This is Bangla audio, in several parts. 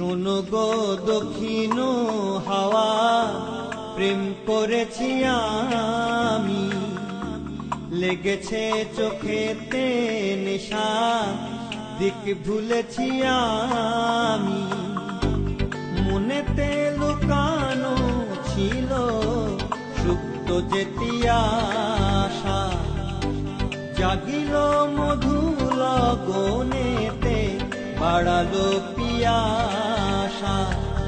শোনো গো দক্ষিণ হাওয়া, প্রেম করেছি আমি। লেগেছে চোখেতে নেশা, দিক ভুলেছি আমি। মনেতে লুকানো ছিল সুপ্ত যেতিয়াশা জাগিল মধুল গনেতে বাড়ালো পিয়াসা। মনেতে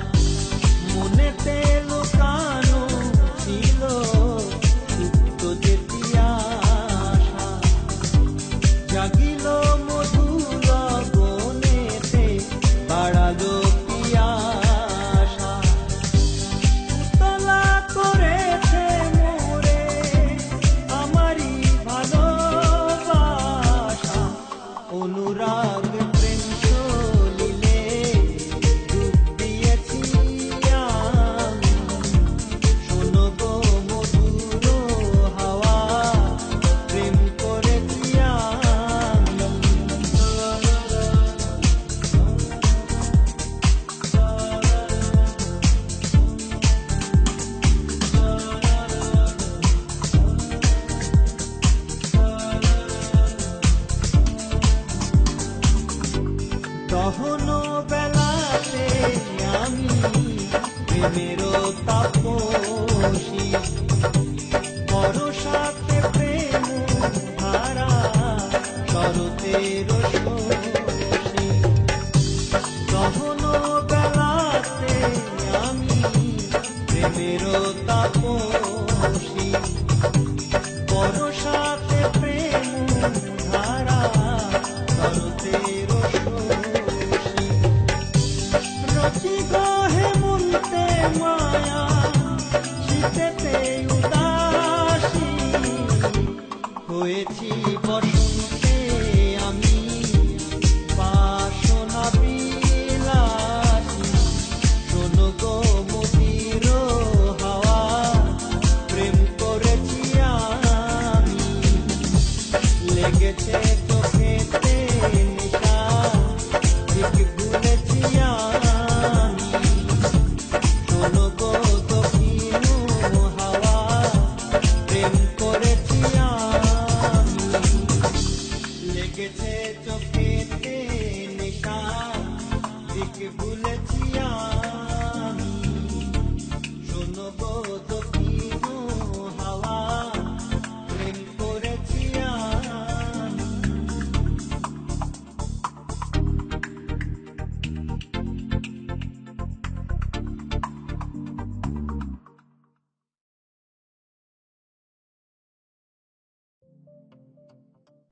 দহন বেলাতে আমি প্রেমেরও তাপসী। পরশাতে প্রেম ধারা হয়েছি বসন্তে